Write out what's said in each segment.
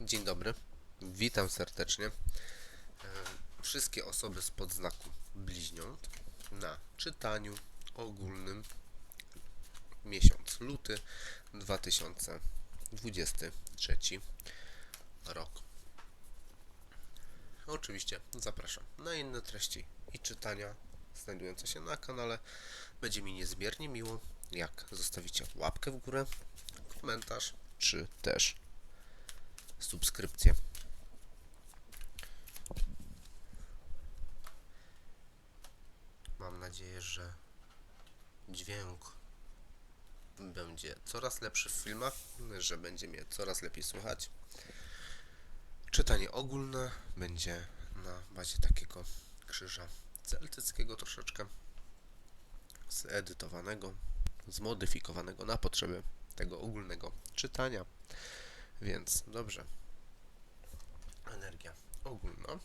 Dzień dobry, witam serdecznie. E, Wszystkie osoby z podznaku bliźniąt na czytaniu ogólnym miesiąc luty 2023 rok. Oczywiście zapraszam na inne treści i czytania znajdujące się na kanale. Będzie mi niezmiernie miło, jak zostawicie łapkę w górę, komentarz, czy też subskrypcję. Mam nadzieję, że dźwięk będzie coraz lepszy w filmach, że będzie mnie coraz lepiej słychać. Czytanie ogólne będzie na bazie takiego krzyża celtyckiego troszeczkę, zedytowanego, zmodyfikowanego na potrzeby tego ogólnego czytania. Więc dobrze. Energia ogólna.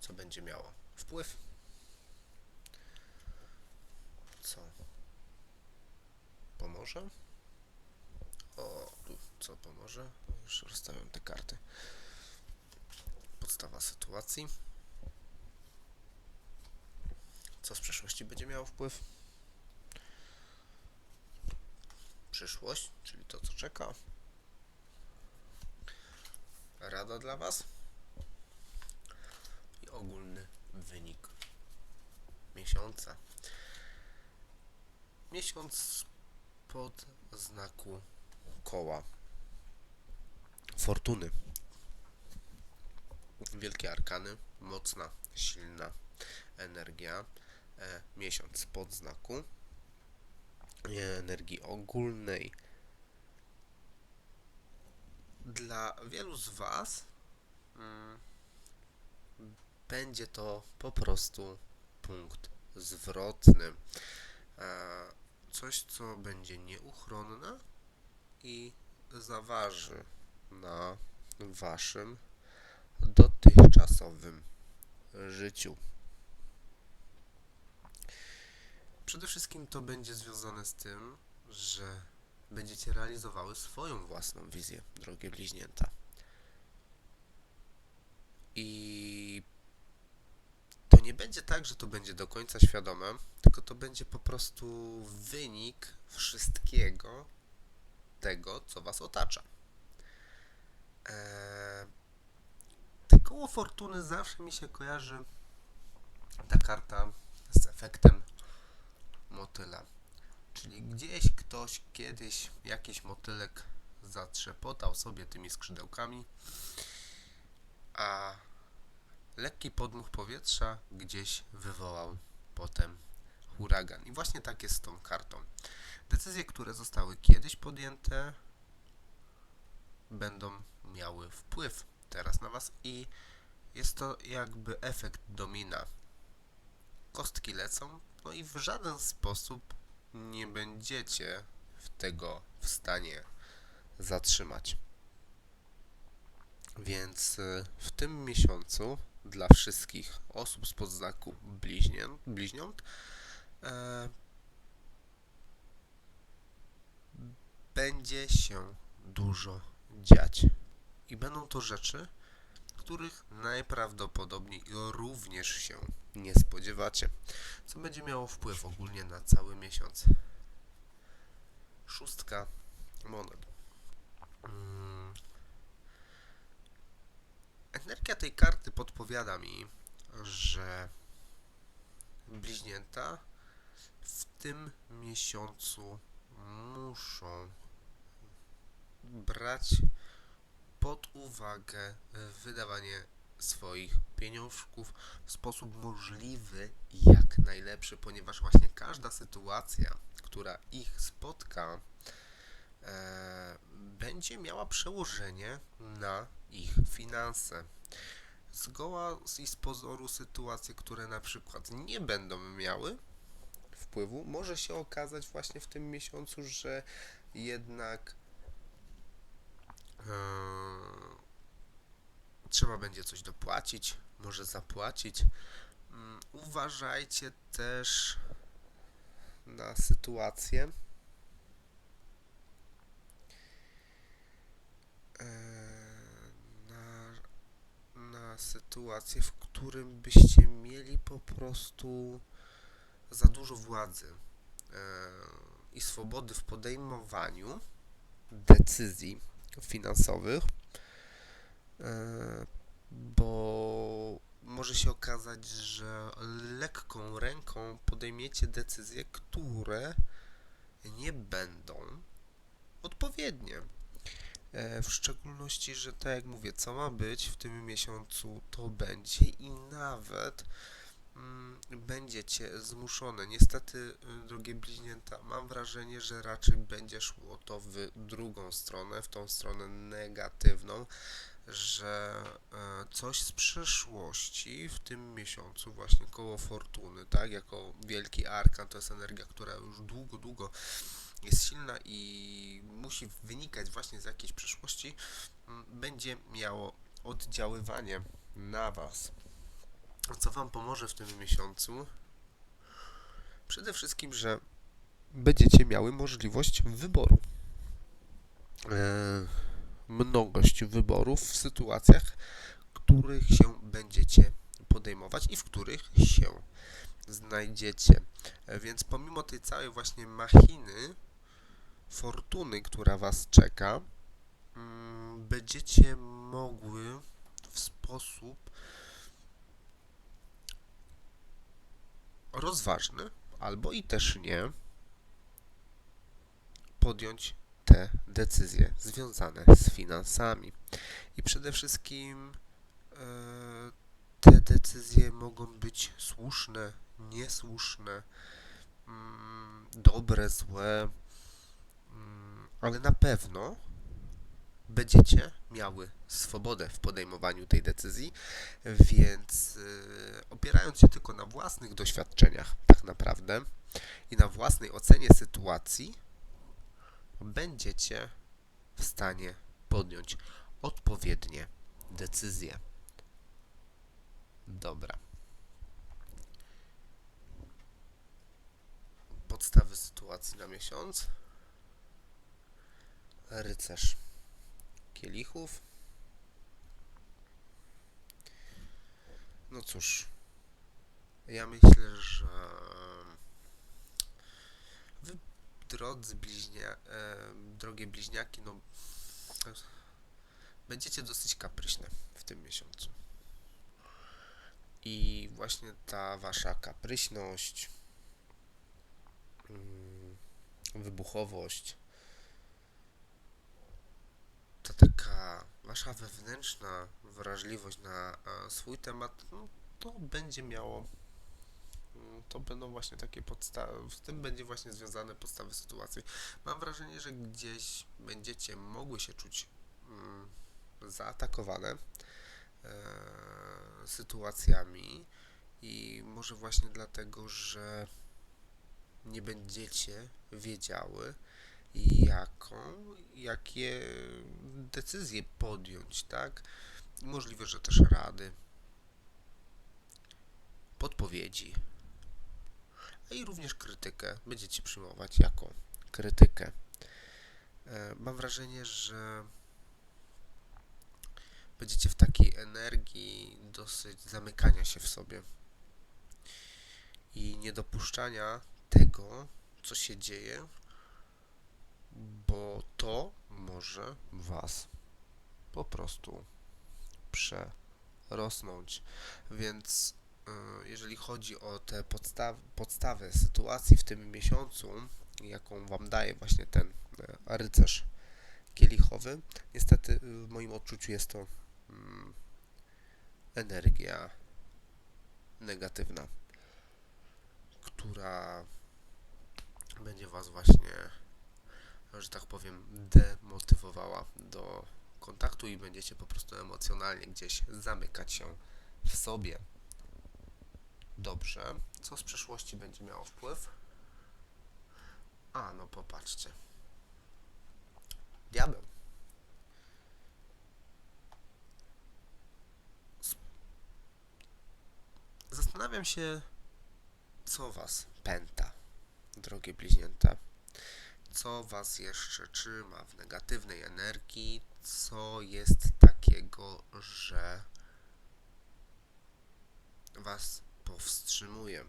Co będzie miało wpływ? Co pomoże? O, tu co pomoże? Już rozstawiam te karty. Podstawa sytuacji. Co z przeszłości będzie miało wpływ? Przyszłość, czyli to, co czeka. Rada dla Was i ogólny wynik miesiąca. Miesiąc pod znaku koła fortuny. Wielkie arkany, mocna, silna energia. E, miesiąc pod znaku energii ogólnej. Dla wielu z Was mm, będzie to po prostu punkt zwrotny. E, coś, co będzie nieuchronne i zaważy na Waszym dotychczasowym życiu. Przede wszystkim to będzie związane z tym, że będziecie realizowały swoją własną wizję, drogie bliźnięta. I to nie będzie tak, że to będzie do końca świadome, tylko to będzie po prostu wynik wszystkiego tego, co Was otacza. Eee, te koło fortuny zawsze mi się kojarzy ta karta z efektem gdzieś ktoś kiedyś, jakiś motylek zatrzepotał sobie tymi skrzydełkami, a lekki podmuch powietrza gdzieś wywołał potem huragan. I właśnie tak jest z tą kartą. Decyzje, które zostały kiedyś podjęte, będą miały wpływ teraz na Was i jest to jakby efekt domina. Kostki lecą, no i w żaden sposób nie będziecie tego w stanie zatrzymać. Więc y, w tym miesiącu dla wszystkich osób z podznaku bliźniąt, bliźniąt e, będzie się dużo dziać. I będą to rzeczy, których najprawdopodobniej również się nie spodziewacie. Co będzie miało wpływ ogólnie na cały miesiąc? Szóstka monet. Mm. Energia tej karty podpowiada mi, że bliźnięta w tym miesiącu muszą brać pod uwagę wydawanie swoich pieniążków w sposób możliwy jak najlepszy, ponieważ właśnie każda sytuacja, która ich spotka, e, będzie miała przełożenie na ich finanse. Zgoła i z pozoru sytuacje, które na przykład nie będą miały wpływu, może się okazać właśnie w tym miesiącu, że jednak trzeba będzie coś dopłacić, może zapłacić. Mm, Uważajcie też na sytuację, e, na, na sytuację, w którym byście mieli po prostu za dużo władzy e, i swobody w podejmowaniu decyzji finansowych, e, bo może się okazać, że lekką ręką podejmiecie decyzje, które nie będą odpowiednie. E, W szczególności, że tak jak mówię, co ma być w tym miesiącu, to będzie i nawet będziecie zmuszone. Niestety, y, drogie bliźnięta, mam wrażenie, że raczej będzie szło to w drugą stronę, w tą stronę negatywną, że e, coś z przeszłości w tym miesiącu, właśnie koło fortuny, tak, jako wielki arkan, to jest energia, która już długo, długo jest silna i musi wynikać właśnie z jakiejś przeszłości, m, będzie miało oddziaływanie na Was. Co Wam pomoże w tym miesiącu? Przede wszystkim, że będziecie miały możliwość wyboru. E, mnogość wyborów w sytuacjach, których się będziecie podejmować i w których się znajdziecie. E, Więc pomimo tej całej właśnie machiny fortuny, która Was czeka, mm, będziecie mogły w sposób rozważny, albo i też nie, podjąć te decyzje związane z finansami. I przede wszystkim e, te decyzje mogą być słuszne, niesłuszne, mm, dobre, złe, mm, ale na pewno będziecie miały swobodę w podejmowaniu tej decyzji, więc e, opierając się tylko na własnych doświadczeniach, tak naprawdę, i na własnej ocenie sytuacji, będziecie w stanie podjąć odpowiednie decyzje. Dobra. Podstawy sytuacji na miesiąc. Rycerz kielichów. No cóż, ja myślę, że wy, drodzy bliźnia, e, drogie bliźniaki, no będziecie dosyć kapryśne w tym miesiącu. I właśnie ta wasza kapryśność, mm, wybuchowość, ta taka wasza wewnętrzna wrażliwość na e, swój temat, no, to będzie miało, mm, to będą właśnie takie podstawy, z tym będzie właśnie związane podstawy sytuacji. Mam wrażenie, że gdzieś będziecie mogły się czuć mm, zaatakowane e, sytuacjami i może właśnie dlatego, że nie będziecie wiedziały, jaką, jakie decyzje podjąć, tak? Możliwe, że też rady, podpowiedzi, a i również krytykę będziecie przyjmować jako krytykę. E, Mam wrażenie, że będziecie w takiej energii dosyć zamykania się w sobie i niedopuszczania tego, co się dzieje, bo to może was po prostu przerosnąć. Więc y, jeżeli chodzi o te podstaw, podstawy sytuacji w tym miesiącu, jaką wam daje właśnie ten e, rycerz kielichowy, niestety y, w moim odczuciu jest to mm, energia negatywna, która będzie was właśnie że tak powiem, demotywowała do kontaktu i będziecie po prostu emocjonalnie gdzieś zamykać się w sobie. Dobrze. Co z przeszłości będzie miało wpływ? A, no popatrzcie. Diabeł. Zastanawiam się, co was pęta, drogie bliźnięta co Was jeszcze trzyma w negatywnej energii, co jest takiego, że Was powstrzymuje.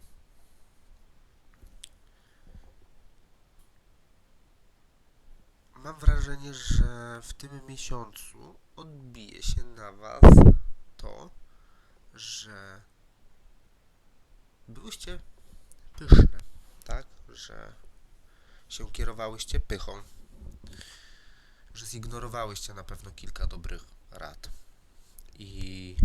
Mam wrażenie, że w tym miesiącu odbije się na Was to, że byłyście pyszne, tak? Że się kierowałyście pychą, że zignorowałyście na pewno kilka dobrych rad. I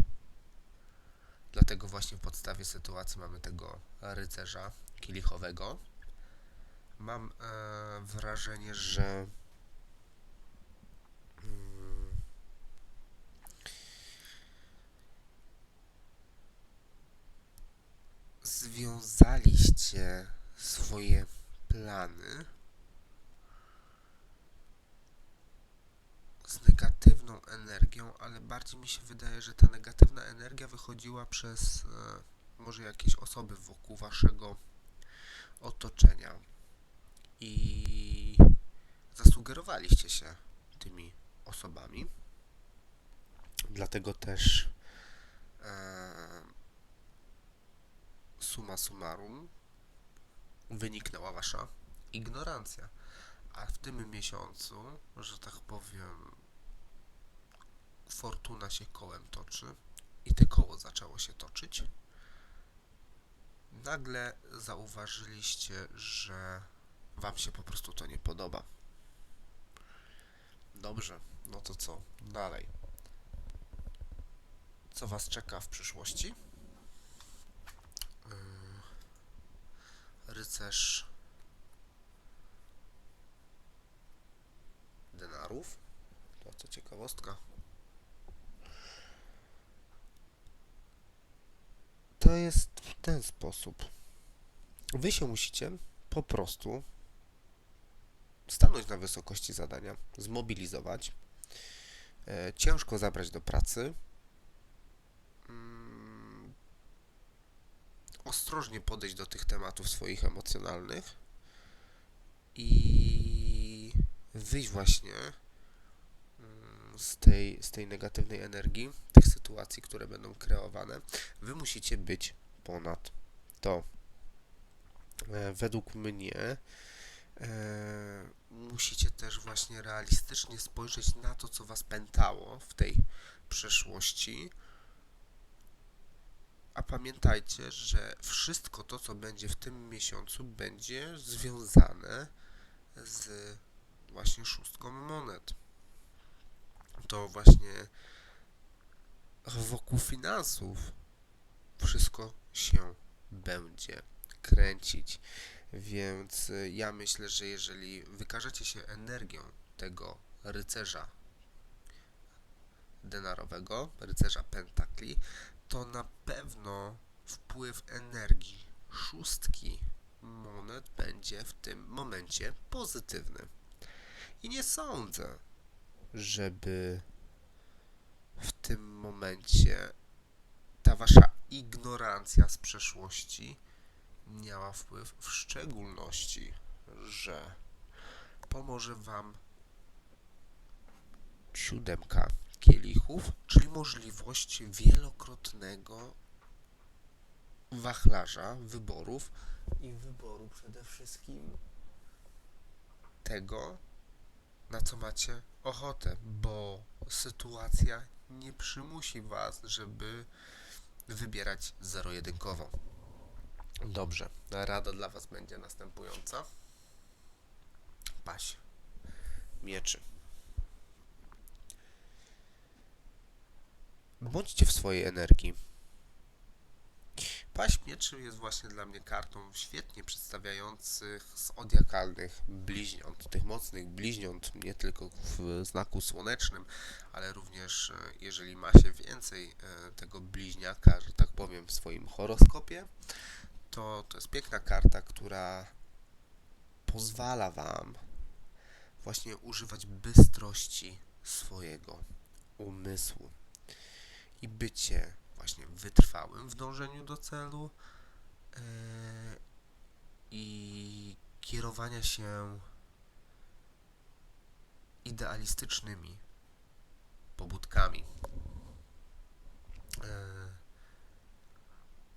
dlatego właśnie w podstawie sytuacji mamy tego rycerza kielichowego. Mam e, wrażenie, że mm, związaliście swoje plany z negatywną energią, ale bardziej mi się wydaje, że ta negatywna energia wychodziła przez e, może jakieś osoby wokół waszego otoczenia i zasugerowaliście się tymi osobami. Dlatego też e, summa summarum wyniknęła wasza ignorancja. A w tym miesiącu, że tak powiem, fortuna się kołem toczy i te koło zaczęło się toczyć. Nagle zauważyliście, że wam się po prostu to nie podoba. Dobrze, no to co? Dalej. Co was czeka w przyszłości? Yy, rycerz denarów. To co ciekawostka. To jest w ten sposób. Wy się musicie po prostu stanąć na wysokości zadania, zmobilizować, e, ciężko zabrać do pracy, mm, ostrożnie podejść do tych tematów swoich emocjonalnych i wyjść właśnie z tej, z tej negatywnej energii, tych sytuacji, które będą kreowane. Wy musicie być ponad to. E, Według mnie e, musicie też właśnie realistycznie spojrzeć na to, co was pętało w tej przeszłości. A pamiętajcie, że wszystko to, co będzie w tym miesiącu, będzie związane z właśnie szóstką monet. To właśnie wokół finansów wszystko się będzie kręcić. Więc y, ja myślę, że jeżeli wykażecie się energią tego rycerza denarowego, rycerza pentakli, to na pewno wpływ energii szóstki monet będzie w tym momencie pozytywny. I nie sądzę, żeby w tym momencie ta wasza ignorancja z przeszłości miała wpływ, w szczególności, że pomoże wam siódemka kielichów, czyli możliwość wielokrotnego wachlarza wyborów i wyboru przede wszystkim tego, na co macie ochotę, bo sytuacja nie przymusi was, żeby wybierać zero-jedynkowo. Dobrze, rada dla was będzie następująca. Paś mieczy. Bądźcie w swojej energii. Paść mieczy jest właśnie dla mnie kartą świetnie przedstawiających zodiakalnych bliźniąt, tych mocnych bliźniąt, nie tylko w znaku słonecznym, ale również e, jeżeli ma się więcej e, tego bliźniaka, że tak powiem, w swoim horoskopie, to to jest piękna karta, która pozwala Wam właśnie używać bystrości swojego umysłu i bycie właśnie wytrwałym w dążeniu do celu yy, i kierowania się idealistycznymi pobudkami. E,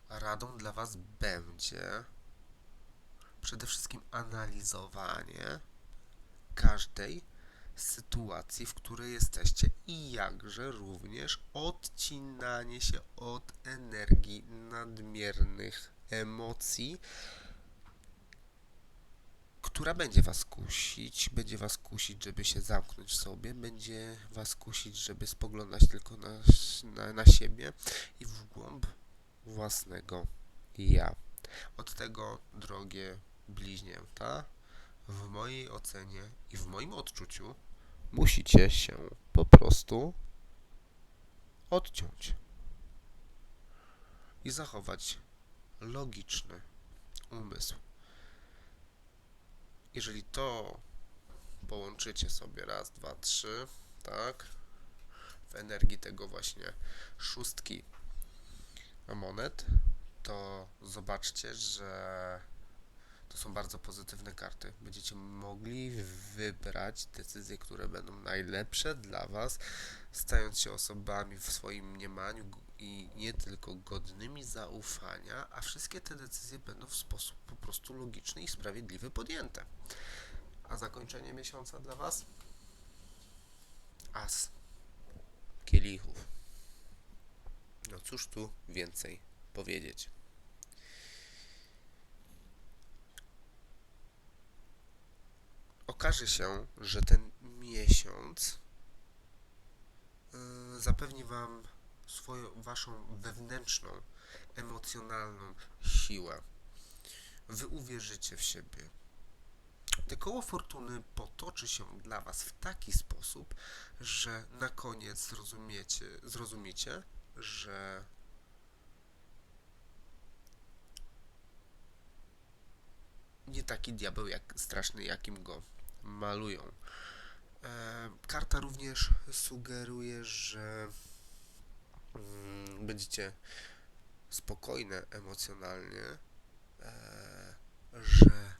radą dla Was będzie przede wszystkim analizowanie każdej sytuacji, w której jesteście i jakże również odcinanie się od energii nadmiernych emocji, która będzie was kusić, będzie was kusić, żeby się zamknąć w sobie, będzie was kusić, żeby spoglądać tylko na, na, na siebie i w głąb własnego ja. Od tego, drogie bliźnięta, w mojej ocenie i w moim odczuciu musicie się po prostu odciąć i zachować logiczny umysł. Jeżeli to połączycie sobie raz, dwa, trzy, tak, w energii tego właśnie szóstki monet, to zobaczcie, że to są bardzo pozytywne karty. Będziecie mogli wybrać decyzje, które będą najlepsze dla Was, stając się osobami w swoim mniemaniu i nie tylko godnymi zaufania, a wszystkie te decyzje będą w sposób po prostu logiczny i sprawiedliwy podjęte. A zakończenie miesiąca dla Was? As kielichów. No cóż tu więcej powiedzieć. Okaże się, że ten miesiąc y, zapewni Wam swoją, Waszą wewnętrzną, emocjonalną siłę. Wy uwierzycie w siebie. Te koło fortuny potoczy się dla Was w taki sposób, że na koniec zrozumiecie, zrozumiecie, że nie taki diabeł jak straszny, jakim go malują. E, karta również sugeruje, że mm, będziecie spokojne emocjonalnie, e, że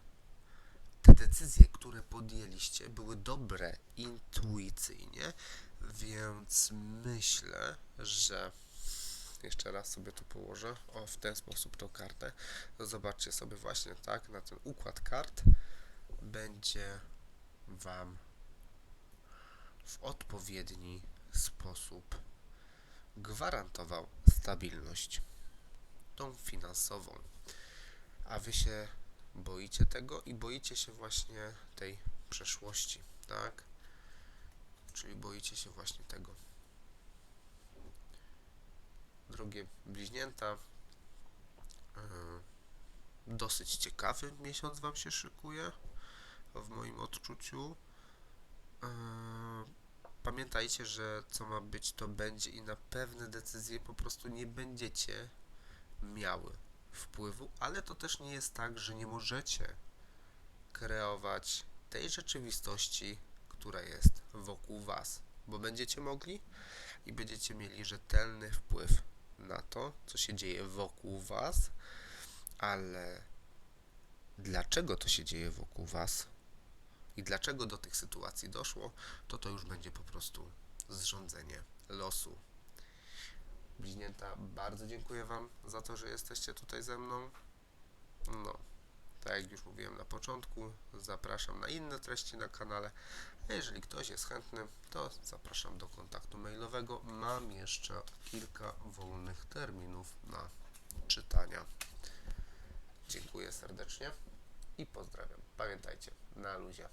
te decyzje, które podjęliście, były dobre intuicyjnie, więc myślę, że jeszcze raz sobie tu położę, o w ten sposób tą kartę, to zobaczcie sobie właśnie tak, na ten układ kart będzie Wam w odpowiedni sposób gwarantował stabilność, tą finansową. A Wy się boicie tego i boicie się właśnie tej przeszłości, tak? Czyli boicie się właśnie tego. Drogie bliźnięta, yy, dosyć ciekawy miesiąc Wam się szykuje w moim odczuciu. Eee, Pamiętajcie, że co ma być, to będzie i na pewne decyzje po prostu nie będziecie miały wpływu, ale to też nie jest tak, że nie możecie kreować tej rzeczywistości, która jest wokół Was, bo będziecie mogli i będziecie mieli rzetelny wpływ na to, co się dzieje wokół Was, ale dlaczego to się dzieje wokół Was i dlaczego do tych sytuacji doszło, to to już będzie po prostu zrządzenie losu. Bliźnięta, bardzo dziękuję Wam za to, że jesteście tutaj ze mną. No, tak jak już mówiłem na początku, zapraszam na inne treści na kanale. A jeżeli ktoś jest chętny, to zapraszam do kontaktu mailowego. Mam jeszcze kilka wolnych terminów na czytania. Dziękuję serdecznie i pozdrawiam. Pamiętajcie, na luzie.